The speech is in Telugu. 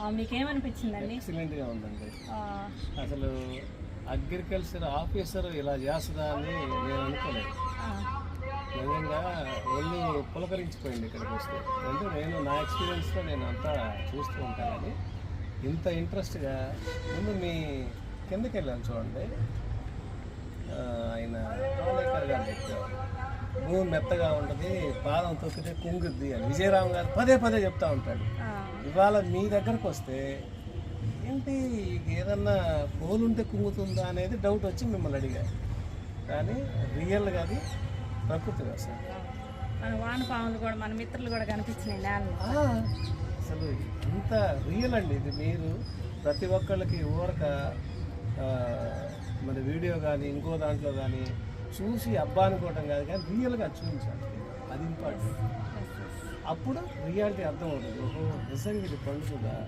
ఆ, మీకేమనిపించిందండి? ఎక్సలెంట్గా ఉందండి. అసలు అగ్రికల్చర్ ఆఫీసర్ ఇలా చేస్తుందా అని నేను అనుకోలేదు. నిజంగా ఒళ్ళు పులకరించిపోయింది ఇక్కడికి వస్తే. అంటే నేను నా ఎక్స్పీరియన్స్లో నేను అంతా చూస్తూ ఉంటాను కానీ ఇంత ఇంట్రెస్ట్గా ముందు మీ కిందకి వెళ్ళాను చూడండి ఆయన రాజశేఖర్ గారు చెప్పారు. భూమి మెత్తగా ఉంటుంది పాదం తొక్కితే కుంగుద్ది అని. విజయరామ్ గారు పదే పదే చెప్తా ఉంటాడు. ఇవాళ మీ దగ్గరకు వస్తే ఏంటి ఏదన్నా పోలుంటే కుంగుతుందా అనేది డౌట్ వచ్చి మిమ్మల్ని అడిగారు కానీ రియల్గా అది ప్రకృతి వ్యవసాయం. మన వానపాములు కూడా మన మిత్రులు కూడా కనిపించినాయి నేలలో. అసలు ఇంత రియల్ అండి ఇది. మీరు ప్రతి ఒక్కళ్ళకి ఊరక మరి వీడియో కానీ ఇంకో దాంట్లో కానీ చూసి అబ్బా అనుకోవటం కాదు కానీ రియల్గా చూపించాలి. అది ఇంపార్టెంట్ అప్పుడు రియాలిటీ అర్థం అవుతుంది నిజంగా ఇది పండుగ